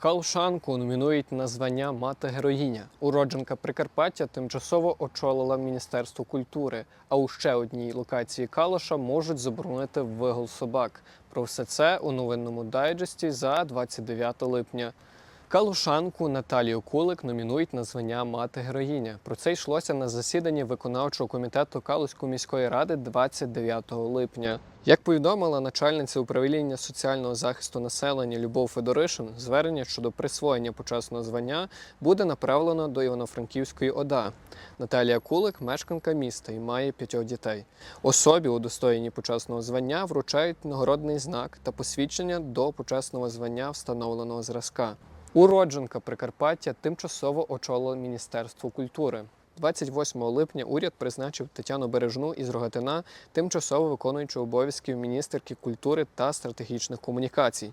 Калушанку номінують на звання Мати героїня. Уродженка Прикарпаття тимчасово очолила Міністерство культури. А у ще одній локації Калоша можуть заборонити вигул собак. Про все це у новинному дайджесті за 29 липня. Калушанку Наталію Кулик номінують на звання Мати героїня. Про це йшлося на засіданні виконавчого комітету Калуської міської ради 29 липня. Як повідомила начальниця управління соціального захисту населення Любов Федоришин, звернення щодо присвоєння почесного звання буде направлено до Івано-Франківської ОДА. Наталія Кулик мешканка міста і має п'ятьох дітей. Особі, удостоєнні почесного звання, вручають нагородний знак та посвідчення до почесного звання встановленого зразка. Уродженка Прикарпаття тимчасово очолила Міністерство культури. 28 липня уряд призначив Тетяну Бережну із Рогатина тимчасово виконуючу обов'язків міністерки культури та стратегічних комунікацій.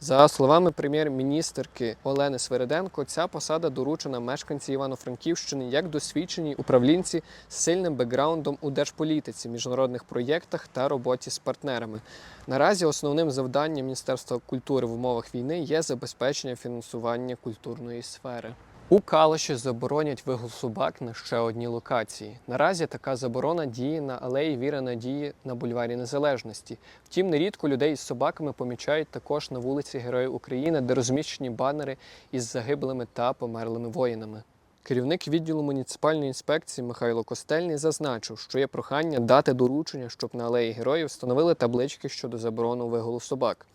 За словами прем'єр-міністерки Олени Свериденко, ця посада доручена мешканці Івано-Франківщини як досвідченій управлінці з сильним бекграундом у держполітиці, міжнародних проєктах та роботі з партнерами. Наразі основним завданням Міністерства культури в умовах війни є забезпечення фінансування культурної сфери. У Калиші заборонять вигул собак на ще одній локації. Наразі така заборона діє на алеї Віра Надії на бульварі Незалежності. Втім, нерідко людей з собаками помічають також на вулиці Героїв України, де розміщені банери із загиблими та померлими воїнами. Керівник відділу муніципальної інспекції Михайло Костельний зазначив, що є прохання дати доручення, щоб на алеї героїв встановили таблички щодо заборону вигулу собак.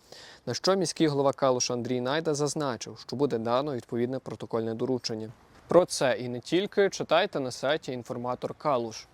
На що міський голова Калуш Андрій Найда зазначив, що буде дано відповідне протокольне доручення. Про це і не тільки читайте на сайті інформатор Калуш.